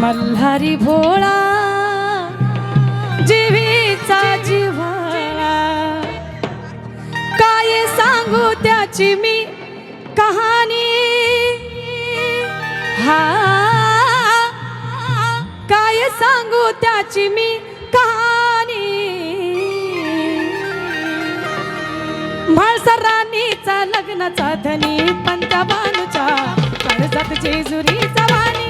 मल्हारी भोळा जीवीचा जिव्हाळा. काय सांगू त्याची मी कहाणी? हा काय सांगू त्याची मी कहाणी? म्हाळसराणीचा लग्नाचा धनी पंत्या बानूच्या जेजुरीचा वाणी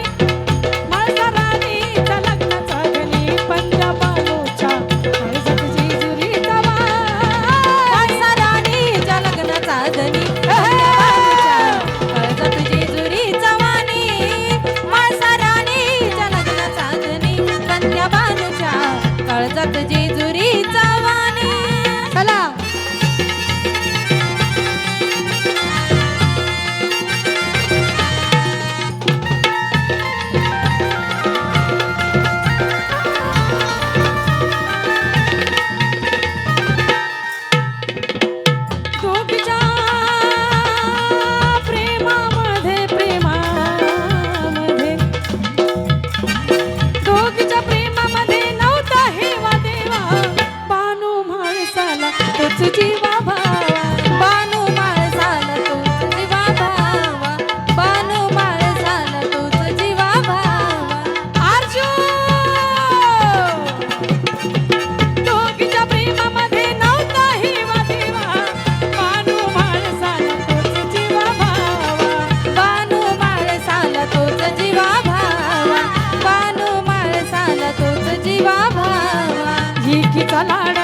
एकीचा लाड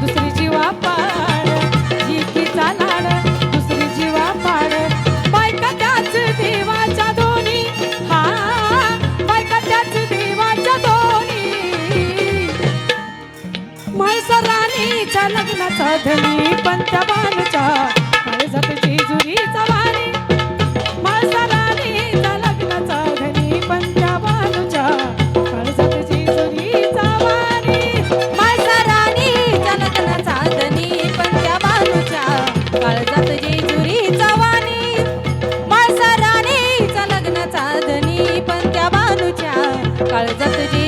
दुसरी जीवा पाड. एकीचा लाड दुसरी जीवा पाड. बायका त्याच देवाच्या दोन्ही. हा बायका त्याच देवाच्या दोन्ही. म्हळसा राणीच्या लग्नाचा धनी पंत्या बालच्या काळजात जेजुरीचा काळजात जे